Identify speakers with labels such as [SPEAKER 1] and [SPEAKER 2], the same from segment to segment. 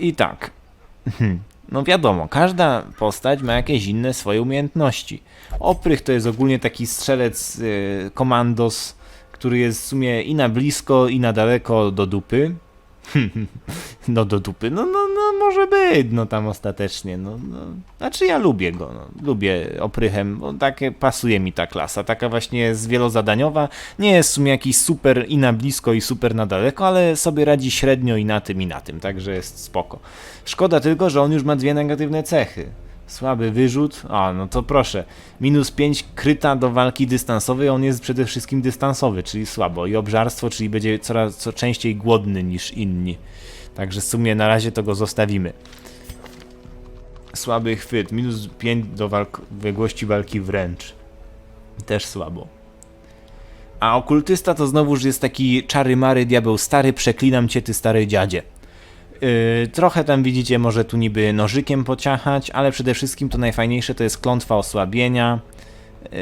[SPEAKER 1] I tak. No wiadomo, każda postać ma jakieś inne swoje umiejętności. Oprych to jest ogólnie taki strzelec y, komandos, który jest w sumie i na blisko, i na daleko do dupy. No do dupy, no, no, no może być, no tam ostatecznie, no, no. Znaczy ja lubię go, no. lubię oprychem, bo takie pasuje mi ta klasa, taka właśnie jest wielozadaniowa, nie jest w sumie jakiś super i na blisko i super na daleko, ale sobie radzi średnio i na tym i na tym, także jest spoko. Szkoda tylko, że on już ma dwie negatywne cechy. Słaby wyrzut, a no to proszę, minus 5 kryta do walki dystansowej, on jest przede wszystkim dystansowy, czyli słabo i obżarstwo, czyli będzie coraz co częściej głodny niż inni. Także w sumie na razie to go zostawimy. Słaby chwyt, minus 5 do walk biegłości walki wręcz. Też słabo. A okultysta to znowuż jest taki czary mary diabeł stary, przeklinam cię ty stary dziadzie. Yy, trochę tam widzicie, może tu niby nożykiem pociachać, ale przede wszystkim to najfajniejsze to jest klątwa osłabienia. Yy,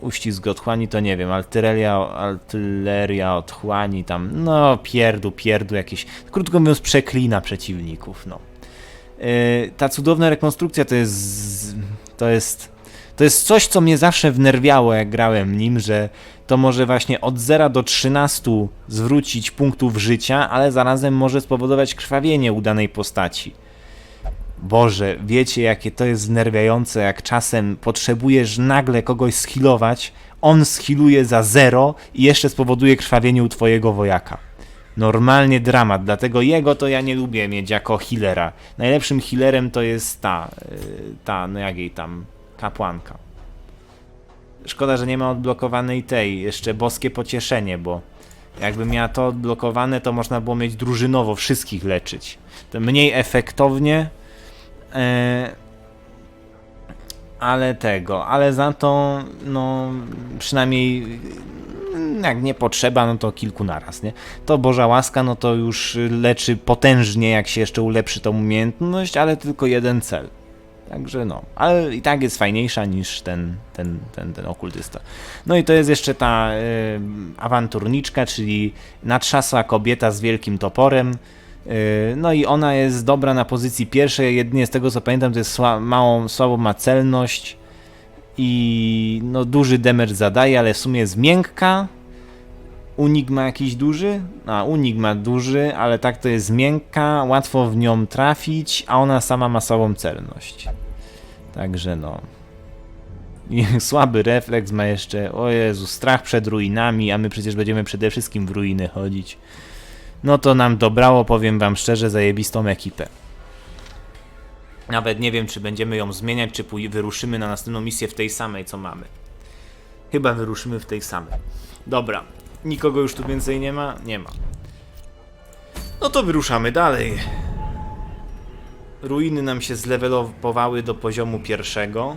[SPEAKER 1] uścisk otchłani to nie wiem, artyleria, artyleria otchłani tam, no pierdu, pierdu jakieś, krótko mówiąc przeklina przeciwników, no. Yy, ta cudowna rekonstrukcja to jest, to jest, to jest coś, co mnie zawsze wnerwiało, jak grałem nim, że to może właśnie od 0 do 13 zwrócić punktów życia, ale zarazem może spowodować krwawienie u danej postaci. Boże, wiecie jakie to jest znerwiające, jak czasem potrzebujesz nagle kogoś schilować, on schiluje za 0 i jeszcze spowoduje krwawienie u twojego wojaka. Normalnie dramat, dlatego jego to ja nie lubię mieć jako healera. Najlepszym healerem to jest ta, yy, ta, no jak jej tam, kapłanka. Szkoda, że nie ma odblokowanej tej, jeszcze boskie pocieszenie, bo jakby miała to odblokowane, to można było mieć drużynowo wszystkich leczyć. To mniej efektownie, e, ale tego, ale za to, no przynajmniej jak nie potrzeba, no to kilku naraz, nie? To Boża łaska, no to już leczy potężnie, jak się jeszcze ulepszy tą umiejętność, ale tylko jeden cel. Także no, ale i tak jest fajniejsza niż ten, ten, ten, ten okultysta. No i to jest jeszcze ta y, awanturniczka, czyli natrzasła kobieta z wielkim toporem. Y, no i ona jest dobra na pozycji pierwszej, jedynie z tego co pamiętam to jest sła, małą, słabą ma celność i no duży damage zadaje, ale w sumie jest miękka. Unik ma jakiś duży? A, unik ma duży, ale tak to jest miękka, łatwo w nią trafić, a ona sama ma słabą celność. Także no. Słaby refleks ma jeszcze, o Jezu, strach przed ruinami, a my przecież będziemy przede wszystkim w ruiny chodzić. No to nam dobrało, powiem wam szczerze, zajebistą ekipę. Nawet nie wiem, czy będziemy ją zmieniać, czy wyruszymy na następną misję w tej samej, co mamy. Chyba wyruszymy w tej samej. Dobra, nikogo już tu więcej nie ma? Nie ma. No to wyruszamy dalej. Ruiny nam się zlevelowały do poziomu pierwszego.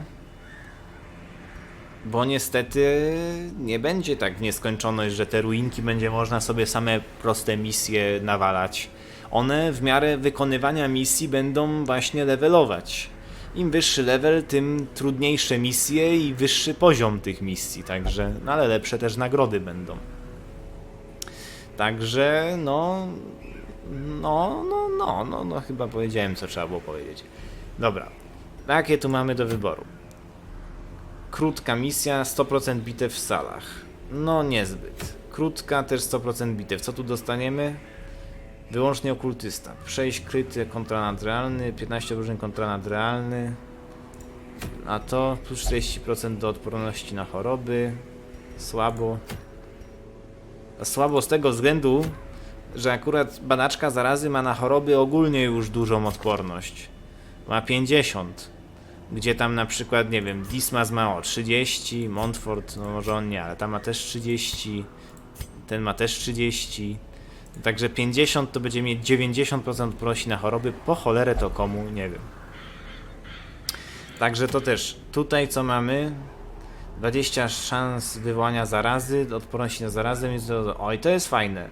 [SPEAKER 1] Bo niestety nie będzie tak w nieskończoność, że te ruinki będzie można sobie same proste misje nawalać. One w miarę wykonywania misji będą właśnie levelować. Im wyższy level, tym trudniejsze misje i wyższy poziom tych misji, także, no ale lepsze też nagrody będą. Także, no, no, no, no, no, no, chyba powiedziałem, co trzeba było powiedzieć. Dobra, jakie tu mamy do wyboru? Krótka misja, 100% bitew w salach. No, niezbyt. Krótka, też 100% bitew. Co tu dostaniemy? Wyłącznie okultysta. 6 kryty kontra nadrealny, 15 obrażeń kontra nadrealny. A to plus 40% do odporności na choroby. Słabo. Słabo z tego względu, że akurat badaczka zarazy ma na choroby ogólnie już dużą odporność. Ma 50. Gdzie tam na przykład, nie wiem, Dismas ma o 30, Montfort, no może on nie, ale tam ma też 30, ten ma też 30. Także 50 to będzie mieć 90% odporności na choroby, po cholerę to komu, nie wiem. Także to też, tutaj co mamy, 20 szans wywołania zarazy, odporności na zarazę, więc to, oj, to jest fajne.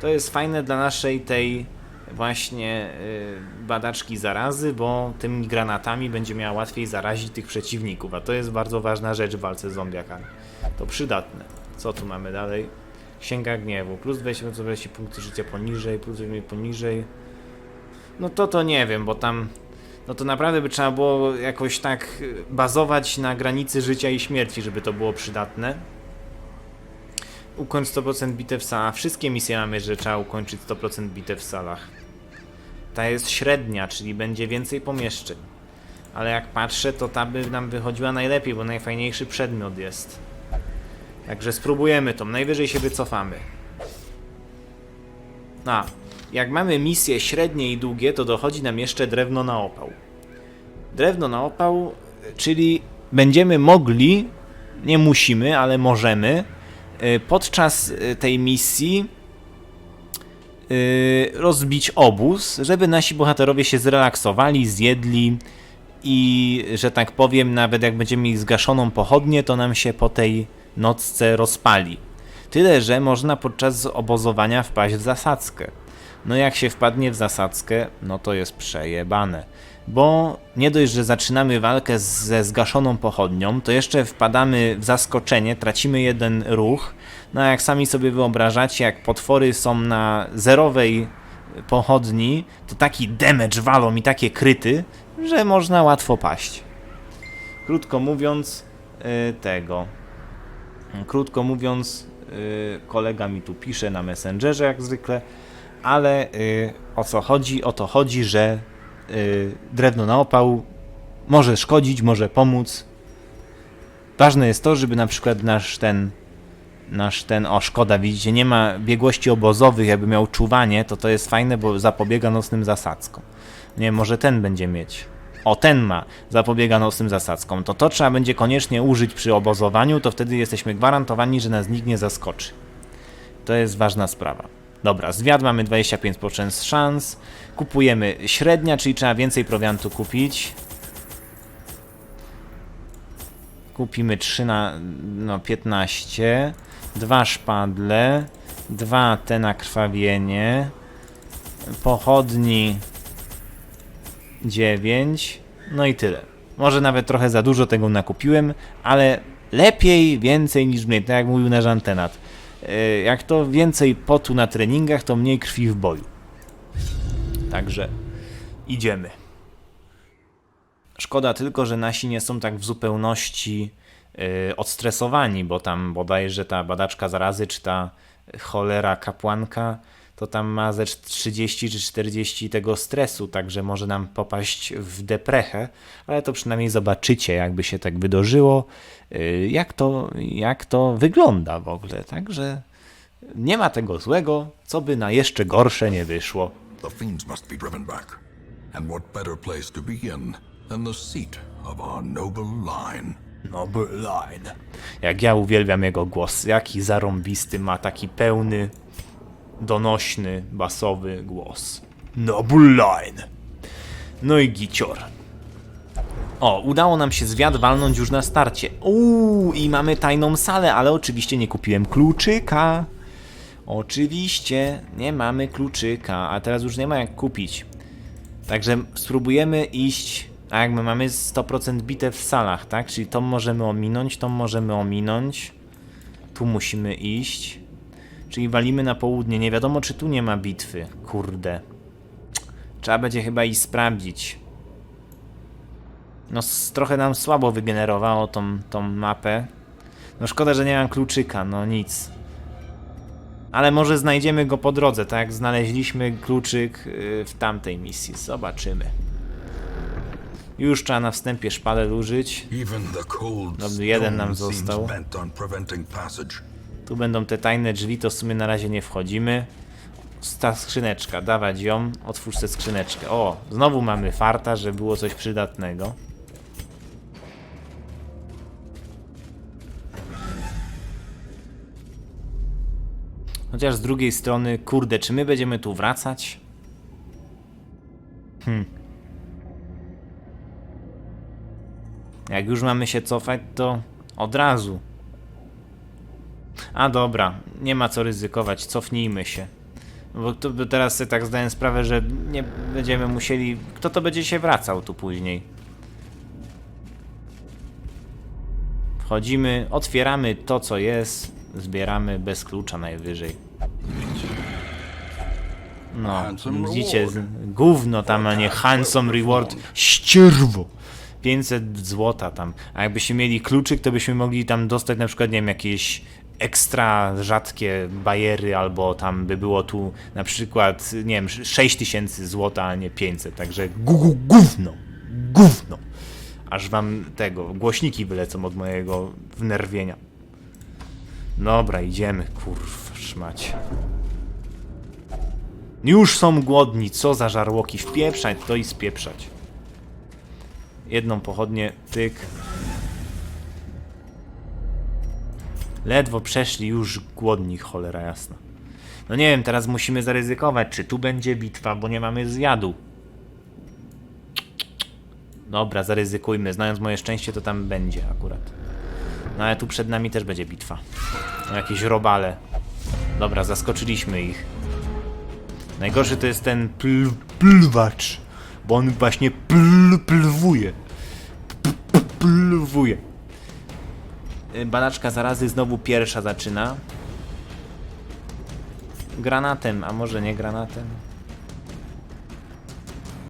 [SPEAKER 1] To jest fajne dla naszej tej właśnie y, badaczki zarazy, bo tymi granatami będzie miała łatwiej zarazić tych przeciwników, a to jest bardzo ważna rzecz w walce z zombiakami. To przydatne. Co tu mamy dalej? Księga gniewu, plus 20 punkty życia poniżej, plus 20 poniżej. No to to nie wiem, bo tam. No to naprawdę by trzeba było jakoś tak bazować na granicy życia i śmierci, żeby to było przydatne. Ukończ 100% bitew w salach. Wszystkie misje mamy, że trzeba ukończyć 100% bitew w salach. Ta jest średnia, czyli będzie więcej pomieszczeń. Ale jak patrzę, to ta by nam wychodziła najlepiej, bo najfajniejszy przedmiot jest. Także spróbujemy to. Najwyżej się wycofamy. A, jak mamy misje średnie i długie, to dochodzi nam jeszcze drewno na opał. Drewno na opał, czyli będziemy mogli, nie musimy, ale możemy, y, podczas y, tej misji y, rozbić obóz, żeby nasi bohaterowie się zrelaksowali, zjedli i, że tak powiem, nawet jak będziemy mieli zgaszoną pochodnię, to nam się po tej nocce rozpali. Tyle, że można podczas obozowania wpaść w zasadzkę. No jak się wpadnie w zasadzkę, no to jest przejebane. Bo nie dość, że zaczynamy walkę ze zgaszoną pochodnią, to jeszcze wpadamy w zaskoczenie, tracimy jeden ruch. No jak sami sobie wyobrażacie, jak potwory są na zerowej pochodni, to taki damage walą i takie kryty, że można łatwo paść. Krótko mówiąc, yy, tego. Krótko mówiąc, yy, kolega mi tu pisze na Messengerze jak zwykle, ale yy, o co chodzi? O to chodzi, że yy, drewno na opał może szkodzić, może pomóc. Ważne jest to, żeby na przykład nasz ten nasz ten, o szkoda, widzicie, nie ma biegłości obozowych, jakby miał czuwanie, to to jest fajne, bo zapobiega nocnym zasadzkom. Nie, może ten będzie mieć. O, ten ma, zapobiega nocnym zasadzkom. To to trzeba będzie koniecznie użyć przy obozowaniu, to wtedy jesteśmy gwarantowani, że nas nikt nie zaskoczy. To jest ważna sprawa. Dobra, zwiad mamy 25% szans. Kupujemy średnia, czyli trzeba więcej prowiantu kupić. Kupimy 3 na no 15. Dwa szpadle. Dwa te na krwawienie. Pochodni 9. No i tyle. Może nawet trochę za dużo tego nakupiłem, ale lepiej więcej niż mniej, tak jak mówił nasz antenat. Yy, Jak to więcej potu na treningach, to mniej krwi w boju. Także idziemy. Szkoda tylko, że nasi nie są tak w zupełności yy, odstresowani, bo tam bodajże ta badaczka zarazy, czy ta cholera kapłanka, to tam ma ze 30 czy 40 tego stresu, także może nam popaść w deprechę, ale to przynajmniej zobaczycie, jakby się tak wydarzyło, yy, jak to, jak to wygląda w ogóle. Także nie ma tego złego, co by na jeszcze gorsze nie wyszło.
[SPEAKER 2] The fiends must be driven back. And what better place to begin than the seat of our noble line?
[SPEAKER 1] Noble Line. Jak ja uwielbiam jego głos. Jaki zarąbisty ma taki pełny, donośny, basowy głos. Noble Line. No i gicior. O, udało nam się zwiat walnąć już na starcie. Uuu, i mamy tajną salę, ale oczywiście nie kupiłem kluczyka. Oczywiście nie mamy kluczyka, a teraz już nie ma jak kupić. Także spróbujemy iść. A jak my mamy 100% bitew w salach, tak? Czyli to możemy ominąć, to możemy ominąć. Tu musimy iść. Czyli walimy na południe. Nie wiadomo, czy tu nie ma bitwy. Kurde. Trzeba będzie chyba iść sprawdzić. No, trochę nam słabo wygenerowało tą, tą mapę. No, szkoda, że nie mam kluczyka. No, nic. Ale może znajdziemy go po drodze, tak jak znaleźliśmy kluczyk yy, w tamtej misji. Zobaczymy. Już trzeba na wstępie szpadel użyć. Dobry, jeden nam został. Tu będą te tajne drzwi, to w sumie na razie nie wchodzimy. Ta skrzyneczka, dawać ją, otwórz tę skrzyneczkę. O, znowu mamy farta, że było coś przydatnego. Chociaż z drugiej strony, kurde, czy my będziemy tu wracać? Hmm. Jak już mamy się cofać, to od razu. A dobra, nie ma co ryzykować, cofnijmy się. Bo teraz sobie tak zdaję sprawę, że nie będziemy musieli. Kto to będzie się wracał tu później? Wchodzimy, otwieramy to, co jest, zbieramy bez klucza najwyżej. No, widzicie, gówno tam, a nie handsome reward, ścierwo. 500 złota tam. A jakbyśmy mieli kluczyk, to byśmy mogli tam dostać na przykład, nie wiem, jakieś ekstra rzadkie bajery, albo tam by było tu na przykład, nie wiem, 6000 złota, a nie 500. Także gu, gówno, gówno. Aż wam tego, głośniki wylecą od mojego wnerwienia. Dobra, idziemy, kurw, szmać. Już są głodni, co za żarłoki, wpieprzać to i spieprzać. Jedną pochodnię, tyk. Ledwo przeszli już głodni, cholera jasna. No nie wiem, teraz musimy zaryzykować, czy tu będzie bitwa, bo nie mamy zjadu. Dobra, zaryzykujmy. Znając moje szczęście, to tam będzie akurat. No ale tu przed nami też będzie bitwa. No, jakieś robale. Dobra, zaskoczyliśmy ich. Najgorszy to jest ten pl plwacz, bo on właśnie pl plwuje. P -p plwuje. Y, Banaczka zarazy znowu pierwsza zaczyna. Granatem, a może nie granatem?